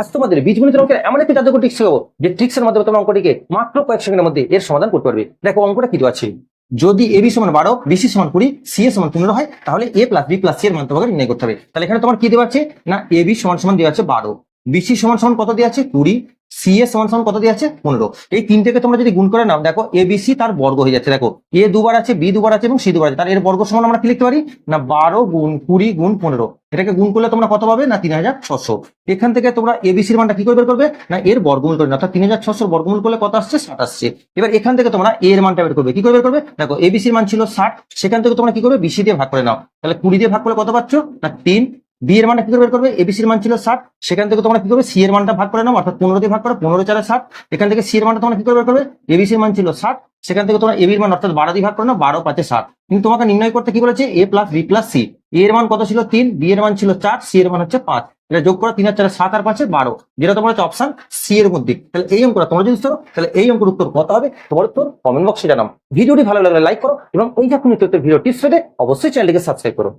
আজ তোমাদের বীজগণিত অঙ্কের এমন একটি জাদুকর ট্রিক্স শেখাবো, যে ট্রিক্সের মাধ্যমে তোমরা অঙ্কটিকে মাত্র কয়েক সেকেন্ডের মধ্যে এর সমাধান করতে পারবে। দেখো, অঙ্কটা কি আছে? যদি এ বি সমান বারো বিসি সমান কুড়ি, সি এ সমান পনেরো হয়, তাহলে A plus B plus C এর মান তোমাকে নির্ণয় করতে হবে। তাহলে এখানে তোমার কি দেওয়া আছে? না, এ বি সমান সমান দেওয়া আছে বারো। বিসি সমান সমান কত দিয়ে আছে? কুড়ি। সি এ সমান সমান কত দিয়ে আছে? পনেরো। এই তিনটেকে তোমরা যদি গুণ করে নাও, দেখো এ বি সি তার বর্গ হয়ে যাচ্ছে। দেখো এ দুবার আছে বি দুবার আছে এবং সি দুবার আছে। তার এর বর্গ সমান আমরা কি লিখতে পারি? না, বারো গুণ কুড়ি গুণ পনেরো। এটাকে গুণ করলে তোমরা কত পাবে? না, তিন হাজার ছশো। এখান থেকে তোমরা এবিসির মানটা কি করে বের করবে? না, এর বর্গমূল করে অর্থাৎ তিন হাজার ছশোর বর্গমূল করলে কত আসছে? ষাট আসছে। এবার এখান থেকে তোমরা এর মানটা বের করবে। কি করে বের করবে? দেখো এবিসির মান ছিল ষাট। সেখান থেকে তোমরা কি করবে? বিসি দিয়ে ভাগ করে নাও। তাহলে কুড়ি দিয়ে ভাগ করলে কত পাচ্ছ? না, তিন। বি এর মানটা কি করে বের করবে? এবিসির মান ছিল ষাট, সেখান থেকে তোমরা কি করবে? সি এর মানটা ভাগ করে নাও, অর্থাৎ পনেরো দিয়ে ভাগ করে, পনেরো চারে ষাট, এখান থেকে সি এর মানটা তোমরা কি করে বের করবে? এবিসির মান ছিল ষাট, সেখান থেকে তোমরা এবির মান, অর্থাৎ বারো দিয়ে ভাগ করে নাও, বারো পাঁচে ষাট। কিন্তু তোমাকে নির্ণয় করতে কি বলেছে? A plus B plus C এর মান কত ছিল? তিন বি এর মান ছিল চার সি এর মান হচ্ছে পাঁচ। এটা যোগ করো, তিন আর চার সাত আর পাঁচে বারো। যেটা তোমার হচ্ছে অপশন সি এর মধ্যে তাহলে এই অঙ্কটা তোমরা যদি করো, তাহলে এই অঙ্কের উত্তর কত হবে? তোমার উত্তর কমেন্ট বক্সে জানাও। ভিডিওটি ভালো লাগলে লাইক করো এবং এই নিত্য ভিডিও টিপস পেতে অবশ্যই চ্যানেলটিকে সাবস্ক্রাইব করো।